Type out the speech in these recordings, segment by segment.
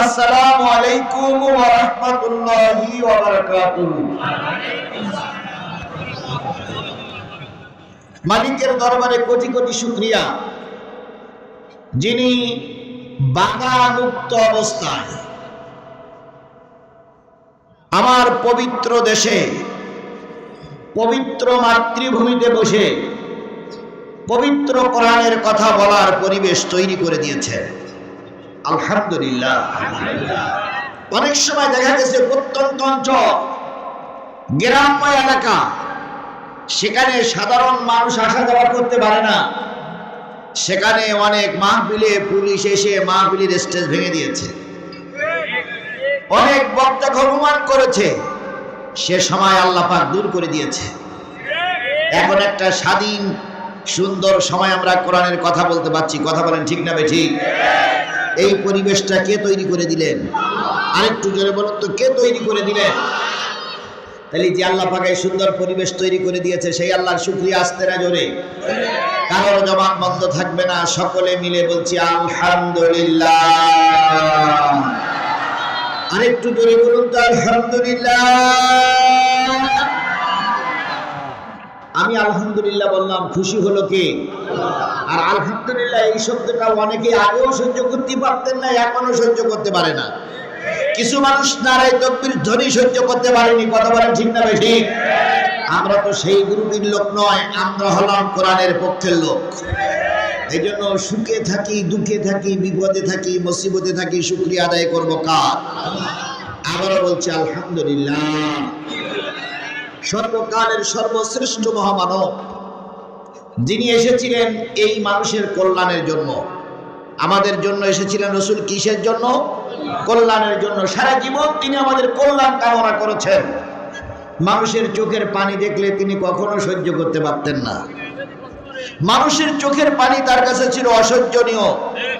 আসসালামু আলাইকুম ওয়া রাহমাতুল্লাহি ওয়া বারাকাতুহু। মালিকের দরবারে কোটি কোটি শুকরিয়া। যিনি বাধা মুক্ত অবস্থায় আমার পবিত্র দেশে, পবিত্র মাতৃভূমিতে বসে পবিত্র কোরআনের কথা বলার পরিবেশ তৈরি করে দিয়েছে আলহামদুলিল্লাহ। অনেক সময় দেখা গেছে প্রত্যন্ত অঞ্চল, গ্রাম্য এলাকা, সেখানে সাধারণ মানুষ আসা যাওয়া করতে পারে না। সেখানে অনেক মাহফিলে পুলিশ এসে মাহফিলের স্টেজ ভেঙে দিয়েছে। অনেক বক্তা অপমান করেছে, সে সময় আল্লাহ পাক দূর করে দিয়েছে। এখন একটা স্বাধীন, সুন্দর সময় আমরা কোরআনের কথা বলতে পারছি। কথা বলেন ঠিক না বে ঠিক? এই পরিবেশটা কে তৈরি করে দিলেন? আরেকটু জোরে বলুন তো, কে তৈরি করে দিলেন? তাহলে যে আল্লাহ পাকে সুন্দর পরিবেশ তৈরি করে দিয়েছে, সেই আল্লাহর শুক্রিয়া আসতে না জোরে? কারোর জবান বন্ধ থাকবে না, সকলে মিলে বলছি আলহামদুলিল্লাহ। আরেকটু জোরে বলুন তো, আলহামদুলিল্লাহ। আমি আলহামদুলিল্লাহ বললাম, খুশি হলো কে? আর আলহামদুলিল্লাহ, এই শব্দটা অনেকে আগেও সহ্য করতে পারতেন না এখনও সহ্য করতে পারে না। কিছু মানুষ নারায় তকবির ধ্বনি সহ্য করতে পারেনি, কথা বলেন ঠিক না বেশি? আমরা তো সেই গ্রুপের লোক নয়, আমরা হলাম কোরআনের পক্ষের লোক। এই জন্য সুখে থাকি, দুঃখে থাকি, বিপদে থাকি, মুসিবতে থাকি, শুক্রিয়া আদায় করব কার? আবারও বলছি আলহামদুলিল্লাহ। সর্বকালের সর্বশ্রেষ্ঠ মহামানব। যিনি এসেছিলেন এই মানুষের কল্যাণের জন্য। আমাদের জন্য এসেছিলেন রসুল কিসের জন্য? কল্যাণের জন্য। সারা জীবন তিনি আমাদের কল্যাণ কামনা করেছেন। মানুষের চোখের পানি দেখলে তিনি কখনো সহ্য করতে পারতেন না। মানুষের চোখের পানি তার কাছে ছিল অসহ্যনীয়।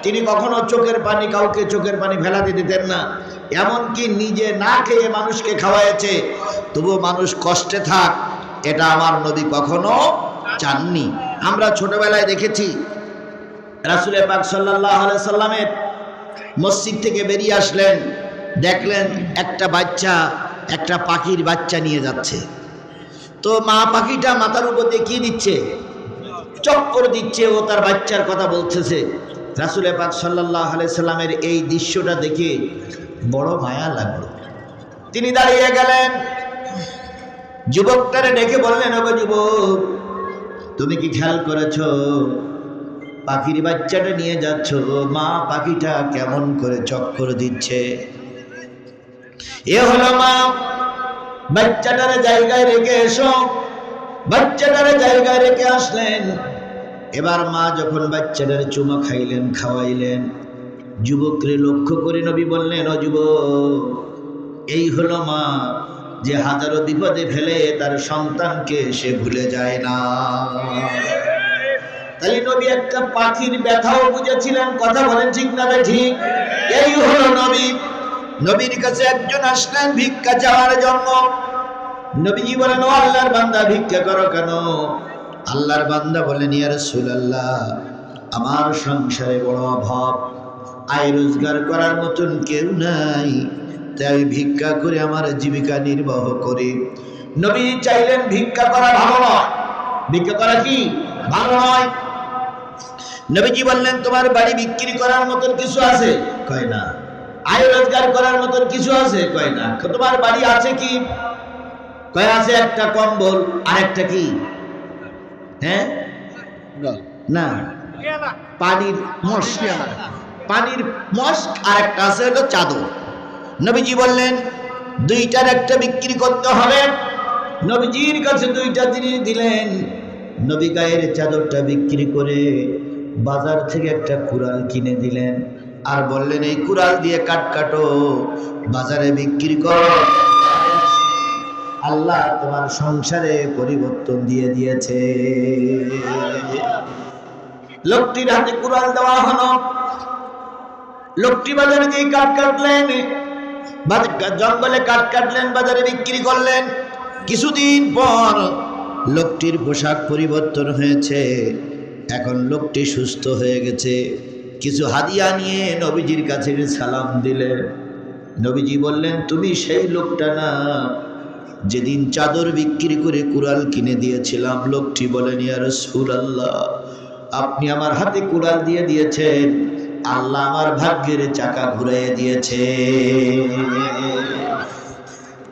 তিনি কখনো চোখের পানি কাউকে চোখের পানি ফেলাতে দিতেন না। এমনকি নিজে না খেয়ে মানুষকে খাওয়াইছে তবু মানুষ কষ্টে থাক, এটা আমার নদী কখনো চাননি। আমরা ছোটবেলায় দেখেছি রাসুল পাক সাল্লাহ সাল্লামের মসজিদ থেকে বেরিয়ে আসলেন, দেখলেন একটা বাচ্চা, একটা পাখির বাচ্চা নিয়ে যাচ্ছে। তো মা পাখিটা মাথার উপর কি দিচ্ছে? চক্কর দিচ্ছে, ও তার বাচ্চার কথা বলতেছে। রাসুল পাক সাল্লাহ সাল্লামের এই দৃশ্যটা দেখে বড় মায়া লাগল। তিনি দাঁড়িয়ে গেলেন। যুবকটারে ডেকে বললেন, ওগো যুবক তুমি কি খেয়াল করেছ? পাখির বাচ্চাটা নিয়ে যাচ্ছ। মা পাখিটা কেমন করে চক্কর দিচ্ছে। এ হলো মা। বাচ্চাটারে জায়গায় রেখে এসো। বাচ্চাটারে জায়গায় রেখে আসলেন। এবার মা যখন বাচ্চাটার চুমা খাইলেন, খাওয়াইলেন, যুবকরে লক্ষ্য করে নবী বললেন, ও যুবক, এই হলো মা। যে হাজারো বিপদে ফেলে তার সন্তানকে সে ভুলে যায় না। তাহলে নবী একটা পাখির ব্যথাও বুঝেছিলেন, কথা বলেন ঠিক না ঠিক? এই হলো নবী। নবীর কাছে একজন আসলেন ভিক্ষা চাওয়ার জন্য। নবীজি বলেন, ও আল্লাহর বান্দা, ভিক্ষা করো কেন? আল্লাহর বান্দা বলেন, ইয়া রাসূলুল্লাহ, আমার সংসারে বড় অভাব। আয় রোজগার করার মতন কেউ নাই। তাই আমি ভিক্ষা করে আমার জীবিকা নির্বাহ করি। নবী চাইলেন ভিক্ষা করা ভালো নয়। ভিক্ষা করা কি? ভালো নয়। নবীজি বললেন তোমার বাড়ি বিক্রি করার মতন কিছু আছে? কয় না। আয় রোজগার করার মতন কিছু আছে? কয় না। তোমার বাড়ি আছে কি? কয় আছে একটা কম্বল আর একটা কি? হ্যাঁ? না। পানির মস্ক। পানির মস্ক আর একটা আছে হলো চাদর। নবীজি বললেন, দুইটার একটা বিক্রি করতে হবে। নবীজির কাছে দুইটা জিনিস দিলেন। নবী গায়ের চাদরটা বিক্রি করে বাজার থেকে একটা কুড়াল কিনে দিলেন। আর বললেন, এই কুড়াল দিয়ে কাট কাটো, বাজারে বিক্রি করো। আল্লাহ তোমার সংসারে পরিবর্তন দিয়ে দিয়েছে। লোকটির হাতে কুড়াল দেওয়া হলো। লোকটি বাজারে গিয়ে কাঠ কাটলেন। জঙ্গলে কাঠ কাটলেন, বাজারে বিক্রি করলেন। কিছুদিন পর লোকটির পোশাক পরিবর্তন হয়েছে। এখন লোকটি সুস্থ হয়ে গেছে। কিছু হাদিয়া নিয়ে নবীজির কাছে সালাম দিলেন। নবীজি বললেন, তুমি সেই লোকটা না। যেদিন চাদর বিক্রি করে কুড়াল কিনে দিয়েছিলাম। লোকটি বলেন, ইয়া রসুল আল্লাহ আপনি আমার হাতে কুড়াল দিয়ে দিয়েছেন। আল্লাহ আমার ভাগ্যের চাকা ঘুরিয়ে দিয়েছে।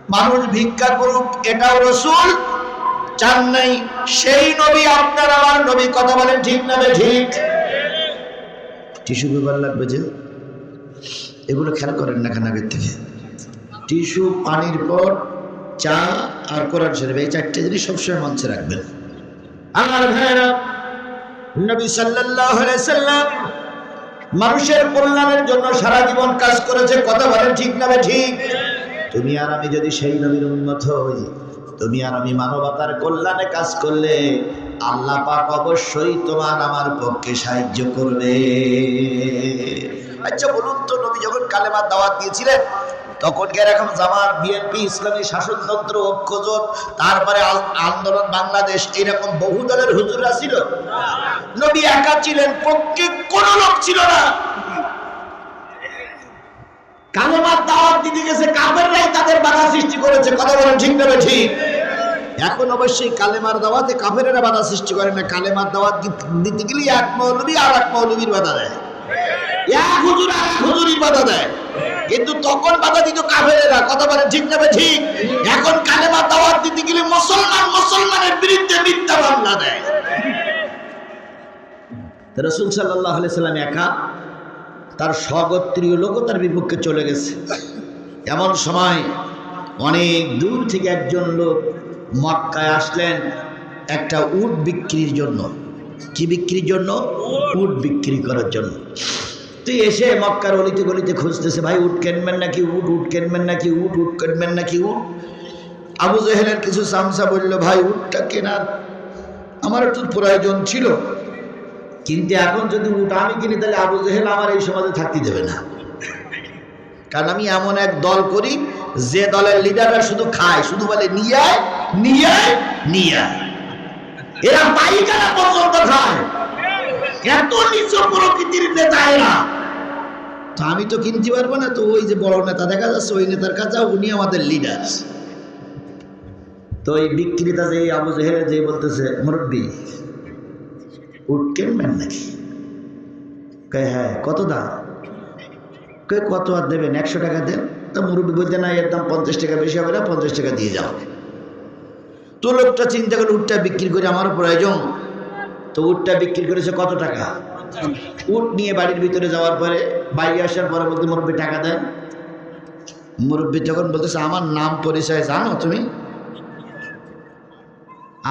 মানুষ ভিক্ষা করুক, এটাও রসুল। চান নাই, সেই নবী আপনার আমার নবী। কথা বলেন ঠিক না ঠিক? পেপার লাগবে যে? এগুলো খেয়াল করেন না আগের থেকে? টিস্যু, পানির পর চা আর কোরআন শরীফ, এই চারটে জিনিস সবসময় মঞ্চে রাখবেন। আমার ভাইরা, নবী সাল্লাম মানুষের কল্যাণের জন্য সারা জীবন কাজ করেছে, কথা বলেন ঠিক না ঠিক? তুমি আর আমি যদি সেই নবীর উন্নত হই, তুমি আর আমি মানবতার কল্যাণে কাজ করলে আল্লাহ পাক অবশ্যই তোমার আমার পক্ষে সাহায্য করবে। আচ্ছা বলুন তো নবী যখন কালেমার দাওয়াত দিয়েছিলেন তখন এরকম জামাত বিএনপি ইসলামী শাসনতন্ত্র, ঐক্যজোট, তারপরে আন্দোলন বাংলাদেশ, এরকম বহু দলের হুজুরা ছিল। নবী একা ছিলেন, পক্ষে কোনো লোক ছিল না। কালেমার দাওয়াত দিতে গেছে বাধা সৃষ্টি ঠিক এখন অবশ্যই কালেমার দাওয়াতে বাধা সৃষ্টি করে না। কালেমার দাওয়াত আর দেয়? বাধা দেয়। তখন বাধা দিত কাফেরেরা কথা বলেন ঠিক না ঠিক? এখন কালেমার দাওয়াত দিতে গেলে মুসলমান মুসলমানের বিরুদ্ধে মিথ্যা মামলা দেয়। রসুল সাল্লাহ সাল্লাম একা তার স্বগোত্রীয় লোকও তার বিপক্ষে চলে গেছে। এমন সময় অনেক দূর থেকে একজন লোক মক্কায় আসলেন একটা উট বিক্রির জন্য। কি বিক্রির জন্য? উট বিক্রি করার জন্য। তুই এসে মক্কার অলিতে গলিতে খুঁজতেছে ভাই উট কেনবেন নাকি উট? উঠ কেনবেন নাকি উট? উট কেনবেন নাকি উট? আবু জেহেলের কিছু সামসা বলল ভাই উটটা কেনার আমার একটু প্রয়োজন ছিল। কিন্তু এখন যদি উট আমি কিনি তাহলে আবু জেহেল আমার এই সমাজে থাকতে দেবে না। কারণ আমি এমন এক দল করি যে দলের লিডাররা শুধু খায় শুধু বলে নিয়ে আয়, নিয়ে আয়, নিয়ে। আয়। এরা পাইকারা পর্যন্ত খায়। এত নিচু প্রকৃতির নেতা এরা তো আমি তো কিনতে পারব না, তো ওই যে বড় নেতা দেখা যাচ্ছে, ওই নেতার কাছে উনি আমাদের লিডার তো এই বিক্রেতা যে আবু জেহেল যে বলতেছে, মুরব্বী, উট নাকি? কয় হ্যাঁ কত দাম? কয়, কত আর দেবেন? একশো টাকা দেন। তা মুরব্বী বলছে, না, এর দাম পঞ্চাশ টাকা বেশি হবে না, পঞ্চাশ টাকা দিয়ে যাও। তো লোকটা চিন্তা করে উটটা বিক্রি করে আমারও প্রয়োজন। তো উটটা বিক্রি করেছে কত টাকা? উট নিয়ে বাড়ির ভিতরে যাওয়ার পরে বাইরে আসার পরে বলতে মুরব্বী টাকা দেন মুরব্বী যখন বলতেছে, আমার নাম পরিচয় জানো তুমি?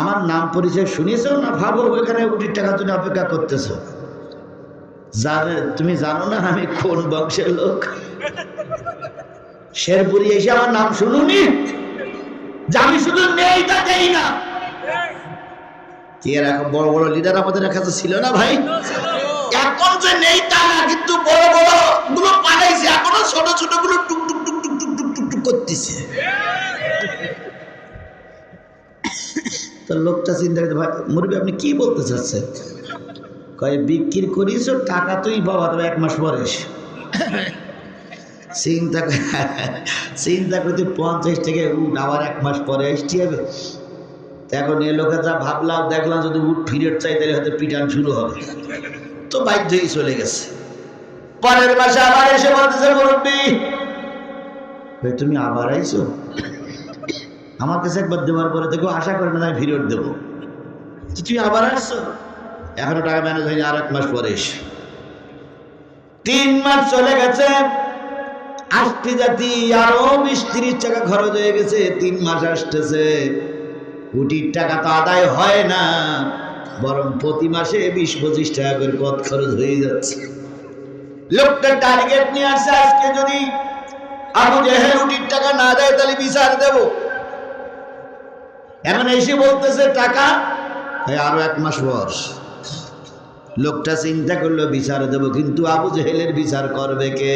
আমার নাম পরিচয় শুনেছো না ভাবো ওইখানে উটির টাকা তুমি অপেক্ষা করতেছো? জানে তুমি জানো না আমি কোন বংশের লোক? শেরপুরি এসে আমার নাম শুনুনি? আমি শুধু নেই তা দেই না। কি এর বড় বড় লিডার আমাদের কাছে ছিল না ভাই? যে নেই তা না, কিন্তু বড় বড়গুলো পালাইছে, এখনও ছোট ছোটগুলো টুক টুক টুক টুক টুক টুক টুক করতেছে। লোকটা চিন্তা করতে মুরবি আপনি কি বলতে চাচ্ছেন? কয়ে, বিক্রি করিস, টাকা তুই তবে এক মাস পরে চিন্তা চিন্তা করতে পঞ্চাশ থেকে আবার এক মাস পরে আসতে হবে এখন এ যা ভাবলাম, দেখলাম যদি উঠ ফিরত চাই, তাহলে হয়তো পিটান শুরু হবে। তো বাধ্য হয়ে চলে গেছে। পরের মাসে আবার এসে বলতেছে মুরব্বী। তুমি আবার আইছো? আমার কাছে একবার দেওয়ার পরে থেকে আশা করে না আমি ফিরত দেবো। তুই আবার আসছো? এখনও টাকা ম্যানেজ হয়নি আর এক মাস পরে এসে। তিন মাস চলে গেছে আসতে জাতি আরও বিশ তিরিশ টাকা খরচ হয়ে গেছে তিন মাস আসতেছে। কোটির টাকা তো আদায় হয় না। বরং প্রতি মাসে বিশ পঁচিশ টাকা করে পথ খরচ হয়ে যাচ্ছে। লোকটা টার্গেট নিয়ে আসছে আজকে যদি আবু জেহেল টাকা না দেয়, তাহলে বিচার দেব। এখন এসে বলতেছে, টাকা? আরও এক মাস পর লোকটা চিন্তা করল, বিচার দেব, কিন্তু আবু জেহেলের বিচার করবে কে?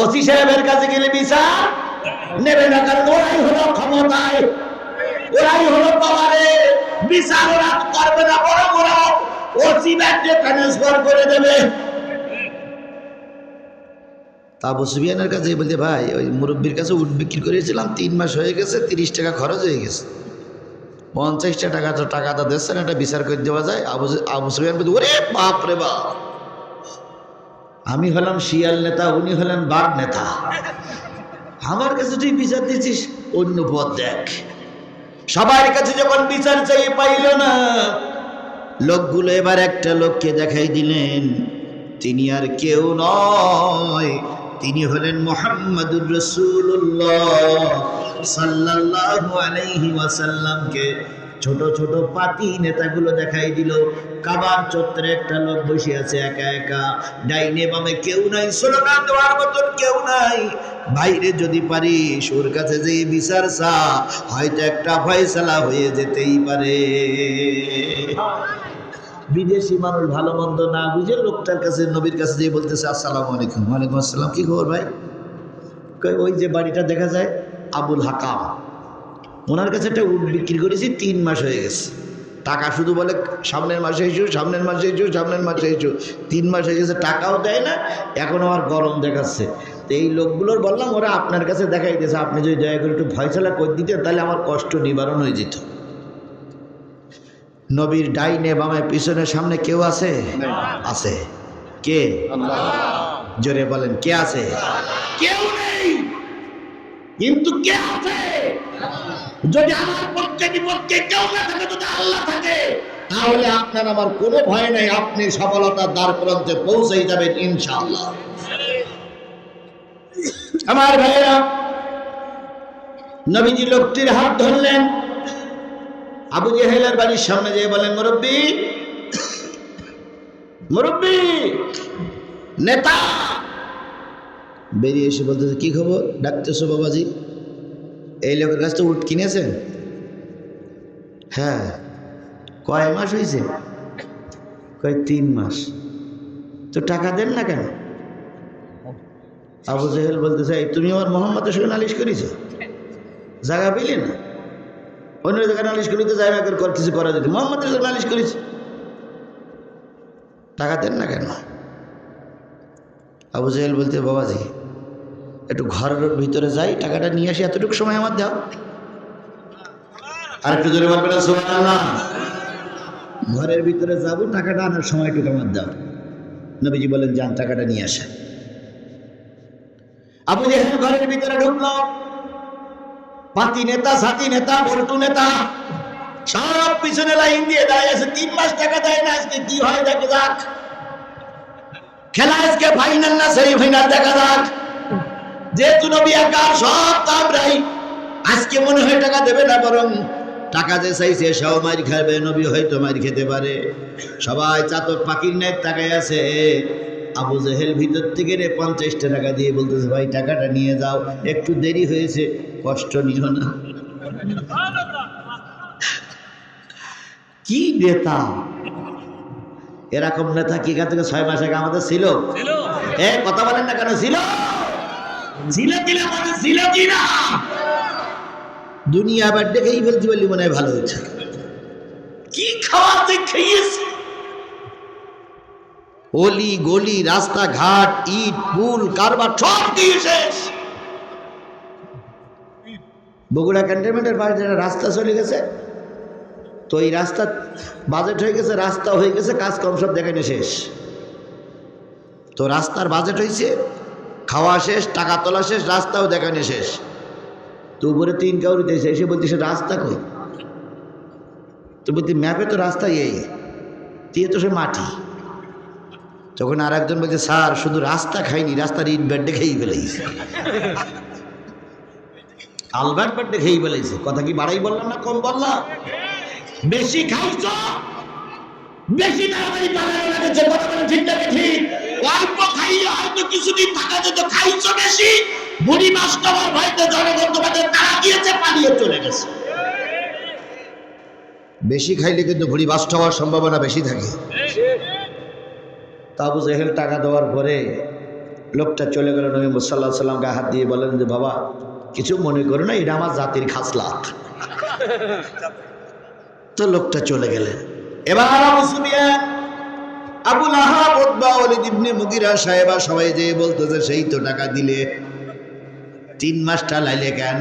ওসি সাহেবের কাছে গেলে বিচার নেবে না, কারণ ওরাই হলো ক্ষমতায়, ওরাই হলো পাওয়ারে। বিচার ওরা করবে না বরং ওরা ওসি ব্যাংকে ট্রান্সফার করে দেবে। তা আবু সুফিয়ানের কাছে বলতে ভাই, ওই মুরব্বীর কাছে উট বিক্রি করেছিলাম, তিন মাস হয়ে গেছে, তিরিশ টাকা খরচ হয়ে গেছে। পঞ্চাশটা টাকা তো টাকা তো দিচ্ছেন, একটা বিচার করে দেওয়া যায়। আবু আবু সুফিয়ান বলতে ওরে বাপ রে বাপ! আমি হলাম শিয়াল নেতা, উনি হলেন বাঘ নেতা। আমার কাছে তুই বিচার দিচ্ছিস, অন্য পথ দেখ। সবার কাছে যখন বিচার চাই পাইল না, লোকগুলো এবার একটা লোককে দেখাই দিলেন। তিনি আর কেউ নয়। তিনি হলেন মোহাম্মদুর রসুল্লাহ সাল্লাল্লাহু আলাইহি ওয়াসাল্লামকে। ছোট ছোট পাতি নেতাগুলো দেখাই দিল। কাবার চত্বরে একটা লোক বসে আছে একা একা। ডাইনে বামে কেউ নাই, স্লোগান দেওয়ার মতন কেউ নাই। বাইরে যদি পারিস, ওর কাছে যে বিচার চা। হয়তো একটা ফয়সালা হয়ে যেতেই পারে। বিদেশি মানুষ ভালো মন্দ না বুঝে লোকটার কাছে, নবীর কাছে যে বলতেছে, আসসালামু আলাইকুম। ওয়ালাইকুম আসসালাম, কি খবর ভাই? ওই যে বাড়িটা দেখা যায়, আবুল হাকাম। ওনার কাছে একটা উট বিক্রি করেছি, তিন মাস হয়ে গেছে। টাকা শুধু বলে সামনের মাসে এসো, সামনের মাসে এসো, সামনের মাসে এসো। তিন মাস হয়ে গেছে, টাকাও দেয় না, এখন আমার গরম দেখাচ্ছে। তো এই লোকগুলোর বললাম, ওরা আপনার কাছে দেখাই দিয়েছে আপনি যদি দয়া করে একটু ভয়সলা করে দিতেন, তাহলে আমার কষ্ট নিবারণ হয়ে যেত। নবীর ডাইনে বামে পিছনে সামনে কেউ আছে? আছে। কে? জোরে বলেন, কে আছে? কেউ নেই। কিন্তু কে আছে? যদি আমার পক্ষে বিপক্ষে কেউ না থাকে, যদি আল্লাহ থাকে, তাহলে আপনার আমার কোনো ভয় নেই। আপনি সফলতার দ্বার প্রান্তে পৌঁছেই যাবেন ইনশাআল্লাহ। আমার ভাইয়েরা, নবীজি লোকটির হাত ধরলেন। আবু জেহেলের বাড়ির সামনে যেয়ে বলেন মুরব্বী মুরব্বী, নেতা। বেরিয়ে এসে বলতেছে, কি খবর? ডাকতেছো বাবাজি? এই লোকের কাছ থেকে উঠ কিনেছেন? হ্যাঁ। কয় মাস হয়েছে কয় তিন মাস। তো টাকা দেন না কেন? আবু জেহেল বলতে চাই তুমি আমার মোহাম্মদের সঙ্গে নালিশ করেছ? জায়গা পেলে না? অন্য জায়গায় নালিশ করিতে যায় না করে কর- কিছু করা যেত মোহাম্মদের সঙ্গে নালিশ করেছে? টাকা দেন না কেন? আবু জেহেল বলতে, বাবাজি একটু ঘরের ভিতরে যাই, টাকাটা নিয়ে আসি, এতটুকু সময় আমার দাও আর একটু জোরে বলবে ঘরের ভিতরে যাব, টাকাটা আনার সময় একটু আমার দাও নবীজি বলেন, যান, টাকাটা নিয়ে আসেন। আবু জেহেল ঘরের ভিতরে ঢুকলো। পাতি নেতা সাথী নেতা, বল্টু নেতা, সব পিছনে লাইন দিয়ে দাঁড়িয়ে আছে। তিন মাস টাকা দেয় না, আজকে কি হয়, দেখে যাক। খেলা আজকে ফাইনাল না সেমি ফাইনাল দেখা যাক। যেহেতু নবী একা সব তো আমরাই আজকে মনে হয় টাকা দেবে না বরং টাকা যে চাইছে সেও মার খাবে নবী হয়তো মার খেতে পারে। সবাই চাতক পাখির নেট টাকায় আছে। আবু জেহেল ভিতর থেকে রে পঞ্চাশটা টাকা দিয়ে বলতেছে ভাই টাকাটা নিয়ে যাও একটু দেরি হয়েছে কষ্ট নিও না। কি নেতা? এরকম নেতা কি এখান থেকে ছয় মাস আগে আমাদের ছিল। এ কথা বলেন না কেন ছিল? ছিল কিনা মানে ছিল কিনা? দুনিয়া আবার দেখেই বলতে পারলি মনে হয় ভালো হয়েছে। কি খাওয়াতে খেয়েছে? অলি গলি রাস্তাঘাট ইট পুল কারবার সব দিয়ে শেষ। বগুড়া ক্যান্টনমেন্টের পাশে যেটা রাস্তা চলে গেছে তো এই রাস্তা বাজেট হয়ে গেছে রাস্তা হয়ে গেছে কাজ কম সব দেখানো শেষ। তো রাস্তার বাজেট হয়েছে খাওয়া শেষ, টাকা তোলা শেষ, রাস্তাও দেখানো শেষ। তো উপরে তিন কাউরি দিয়েছে এসে বলতে সে রাস্তা কই? তো বলতে ম্যাপে তো রাস্তা এই, দিয়ে তো সে মাটি। তখন আর একজন বলছে, স্যার, শুধু রাস্তা খাইনি, রাস্তার ইট বেডে খেয়েই ফেলেছে আলবার্ট বেডে খেয়েই ফেলেছে কথা কি বাড়াই বললাম না, কম বললাম? বেশি খাইছ? বেশি তাড়াতাড়ি ঠিক অল্প খাইয়ে হয়তো কিছুদিন থাকা যেত খাইছো বেশি। বুড়ি ভয়তে জনগণ তোমাদের তারা পালিয়ে চলে গেছে। বেশি খাইলে কিন্তু ভুড়ি বাস্ট হওয়ার সম্ভাবনা বেশি থাকে। তাবু জেহেল টাকা দেওয়ার পরে লোকটা চলে গেল, নবী মুসাল্লাহ সাল্লামকে হাত দিয়ে বলেন যে, বাবা, কিছু মনে করো না, এটা আমার জাতির খাসলাত। তো লোকটা চলে গেলেন। এবার আবু সুফিয়ান আবুল আহাব উতবা ওয়ালিদ ইবনে মুগিরা সাহেবা সবাই যে বলতেছে সেই তো টাকা দিলে তিন মাসটা লাইলে কেন?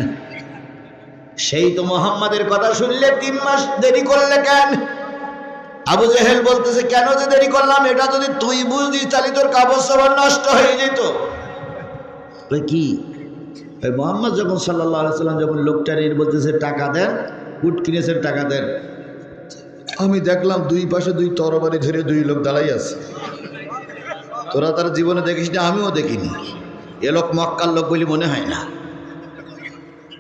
সেই তো মোহাম্মদের কথা শুনলে তিন মাস দেরি করলে কেন? আবু জেহেল বলতেছে, কেন যে দেরি করলাম? এটা যদি তুই বুঝদিস তাহলে তোর কাপড় সাবার নষ্ট হয়ে যেত। কি? ওই মোহাম্মদ যখন সাল্লাহ সাল্লাম যখন লোকটার এর বলতেছে, টাকা দেন, উট কিনেছেন, টাকা দেন। আমি দেখলাম দুই পাশে দুই তরবারি ধরে দুই লোক দাঁড়াই আছে। তোরা তার জীবনে দেখিস না, আমিও দেখিনি। এ লোক মক্কার লোক বলে মনে হয় না।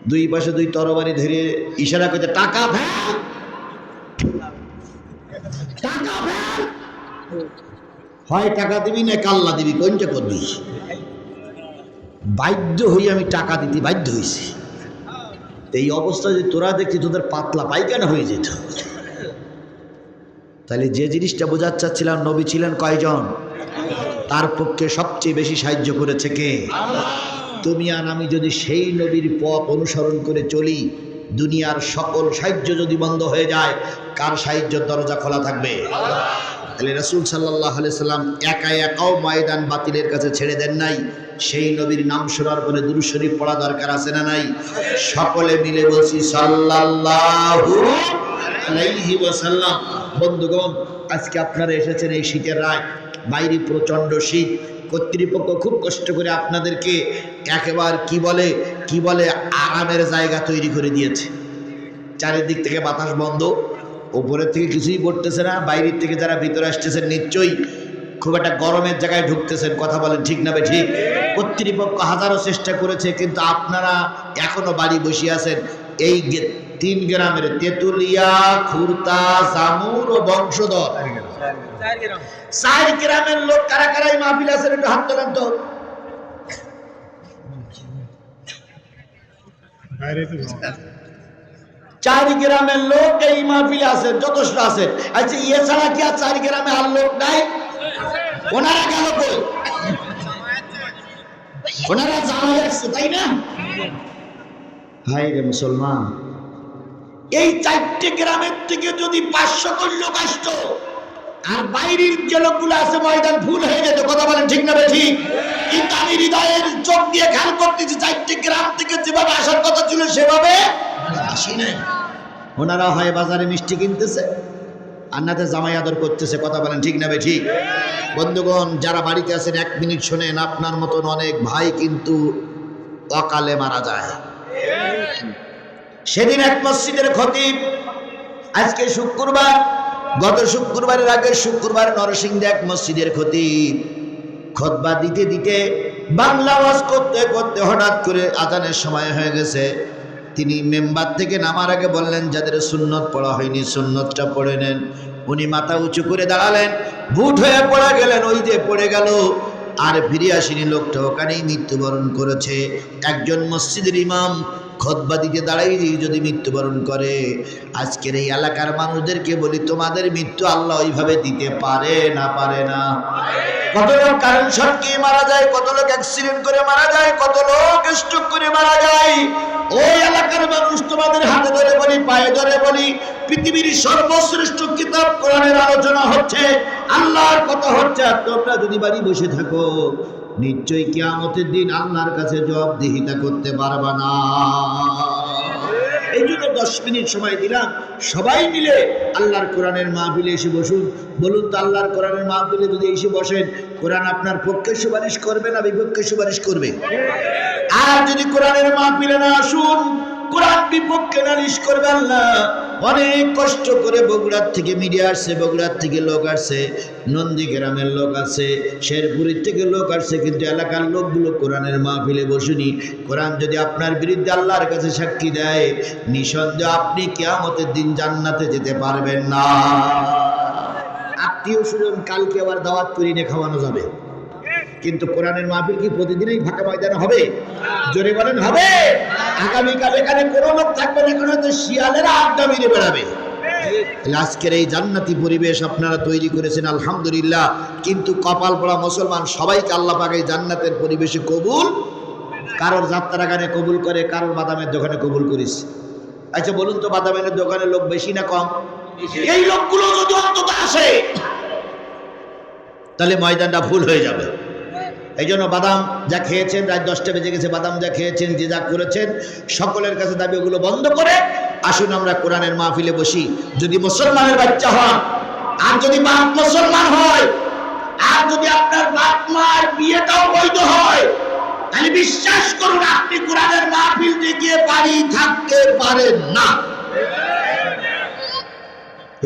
দুই পাশে দুই তরবারি ধরে ইশারা করতে টাকা হয় টাকা দিবি না কাল্লা দিবি, কোনটা করবি? বাধ্য হয়ে আমি টাকা দিতে বাধ্য হয়েছি এই অবস্থা যদি তোরা দেখছি, তোদের পাতলা পায়খানা হয়ে যেত। তাহলে যে জিনিসটা বোঝাতে চাচ্ছিলাম, নবী ছিলেন কয়জন? তার পক্ষে সবচেয়ে বেশি সাহায্য করেছে কে? তুমি আর আমি যদি সেই নবীর পথ অনুসরণ করে চলি, দুনিয়ার সকল সাহায্য যদি বন্ধ হয়ে যায়, কার সাহায্যের দরজা খোলা থাকবে? তাহলে রসুল সাল্লাহ সাল্লাম একা একাও ময়দান বাতিলের কাছে ছেড়ে দেন নাই। সেই নবীর নাম শোনার পরে দুরু শরীফ পড়া দরকার আছে না নাই? সকলে মিলে বলছি, সাল্লাল্লাহু বন্ধুগণ, আজকে আপনারা এসেছেন এই শীতের রায়। বাইরে প্রচণ্ড শীত। কর্তৃপক্ষ খুব কষ্ট করে আপনাদেরকে একেবার কি বলে কি বলে, আরামের জায়গা তৈরি করে দিয়েছে। চারিদিক থেকে বাতাস বন্ধ। ওপরের থেকে কিছুই পড়তেছে না, বাইরের থেকে যারা ভিতরে আসতেছেন নিশ্চয়ই খুব একটা গরমের জায়গায় ঢুকতেছেন। কথা বলেন, ঠিক না বে ঠিক। কর্তৃপক্ষ হাজারো চেষ্টা করেছে, কিন্তু আপনারা এখনও বাড়ি বসে আছেন। এই তিন গ্রামের তেতুলিয়া, খুরতা, জামুর ও বংশধর। লোক কারা কারা এই মাহফিল একটু হাত তোলেন তো। লোক এই মাহফিলে আছেন যথেষ্ট আছেন আচ্ছা ইয়ে কি আর আর লোক নাই? ওনারা গেল ওনারা জানা যাচ্ছে তাই না? হাই রে মুসলমান। এই চারটে গ্রামের থেকে যদি পাঁচশো কোন লোক আসতো আর বাইরের যে লোকগুলো আছে, ময়দান ফুল হয়ে যেত কথা বলেন ঠিক না ঠিক কিন্তু আমি হৃদয়ের চোখ দিয়ে খেয়াল করতেছি, চারটে গ্রাম থেকে যেভাবে আসার কথা ছিল, সেভাবে আসি নাই। ওনারা হয় বাজারে মিষ্টি কিনতেছে, আন্নাতে জামাই আদর করতেছে, কথা বলেন ঠিক না ঠিক বন্ধুগণ, যারা বাড়িতে আছেন, এক মিনিট শোনেন, আপনার মতন অনেক ভাই কিন্তু অকালে মারা যায়। সেদিন এক মসজিদের খতিব, আজকে শুক্রবার গত শুক্রবারের আগে শুক্রবার নরসিংদে এক মসজিদের ক্ষতি। খতবা দিতে দিতে বাংলা আওয়াজ করতে করতে হঠাৎ করে আজানের সময় হয়ে গেছে। তিনি মেম্বার থেকে নামার আগে বললেন, যাদের সুন্নত পড়া হয়নি, সুন্নতটা পড়ে নেন। উনি মাথা উঁচু করে দাঁড়ালেন, বুট হয়ে পড়ে গেলেন, ওই যে পড়ে গেল। আর ফিরে আসেনি লোকটা, ওখানেই মৃত্যুবরণ করেছে। একজন মসজিদের ইমাম খতবা দিতে দাঁড়াই যদি মৃত্যুবরণ করে, আজকের এই এলাকার মানুষদেরকে বলি, তোমাদের মৃত্যু আল্লাহ ওইভাবে দিতে পারে না পারে না। কত লোক কারেন্ট শর্টকে মারা যায়, কত লোক অ্যাক্সিডেন্ট করে মারা যায়, কত লোক স্ট্রোক করে মারা যায়। ওই এলাকার মানুষ তোমাদের হাতে ধরে বলি, পায়ে ধরে বলি, পৃথিবীর সর্বশ্রেষ্ঠ কিতাব কোরআনের আলোচনা হচ্ছে, আল্লাহর কথা হচ্ছে তোমরা যদি বাড়ি বসে থাকো নিশ্চয়ই কিয়ামতের দিন আল্লাহর কাছে জবাবদিহিতা করতে পারবা না। এই জন্য দশ মিনিট সময় দিলাম। সবাই মিলে আল্লাহর কোরআনের মাহফিলে এসে বসুন। বলুন তো আল্লাহর কোরআনের মাহফিলে যদি এসে বসেন, কোরআন আপনার পক্ষে সুপারিশ করবে না বিপক্ষে সুপারিশ করবে? আর যদি কোরআনের মাহফিলে না আসুন, কোরআন বিপক্ষে নালিশ করবে আল্লাহ। অনেক কষ্ট করে বগুড়ার থেকে মিডিয়া আসছে, বগুড়ার থেকে লোক আসছে নন্দী গ্রামের লোক আছে শেরপুরের থেকে লোক আসছে, কিন্তু এলাকার লোকগুলো কোরআনের মাহফিলে বসুনি। কোরআন যদি আপনার বিরুদ্ধে আল্লাহর কাছে সাক্ষী দেয়, নিঃসন্দেহ আপনি কেয়ামতের দিন জান্নাতে যেতে পারবেন না। আত্মীয় স্বজন কালকে আবার দাওয়াত করে নিয়ে খাওয়ানো যাবে। কিন্তু কোরআনের মাহফিল কি প্রতিদিনই ফাঁকা ময়দানে হবে? জোরে বলেন, হবে। আগামীকাল এখানে কোনো লোক থাকবে না, এখানে হয়তো শিয়ালেরা আড্ডা মেরে বেড়াবে। আজকের এই জান্নাতি পরিবেশ আপনারা তৈরি করেছেন, আলহামদুলিল্লাহ। কিন্তু কপাল পড়া মুসলমান সবাইকে আল্লাহ পাক জান্নাতের পরিবেশে কবুল কারোর যাত্রা গানে কবুল করে, কারোর বাদামের দোকানে কবুল করিস আচ্ছা বলুন তো বাদামের দোকানে লোক বেশি না কম? এই লোকগুলো যদি অন্তত আসে, তাহলে ময়দানটা ভুল হয়ে যাবে। এই জন্য বাদাম যা খেয়েছেন, রাত দশটা বেজে গেছে, বাদাম যা খেয়েছেন, যে যা করেছেন, সকলের কাছে দাবি ওগুলো বন্ধ করে আসুন আমরা কোরআনের মাহফিলে বসি। যদি মুসলমানের বাচ্চা হন, আর যদি বাপ মুসলমান হয়, আর যদি আপনার বাপ মার বিয়েটাও বৈধ হয়, তাহলে বিশ্বাস করুন আপনি কোরআনের মাহফিল গিয়ে বাড়ি থাকতে পারেন না।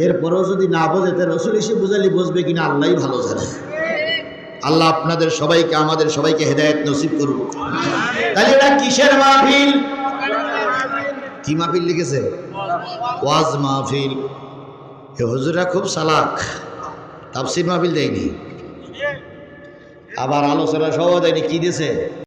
এরপরেও যদি না বোঝে, তো রসুল এসে বুঝালি বসবে কিনা, আল্লাহই ভালো জানে। আল্লাহ আপনাদের সবাইকে, আমাদের সবাইকে হেদায়ত নসিব করুন তাহলে এটা কিসের মাহফিল? কি মাহফিল লিখেছে? ওয়াজ মাহফিল। এ হুজুরা খুব সালাক তাফসির মাহফিল দেয়নি। আবার আলোচনা সহ দেয়নি, কি দিয়েছে?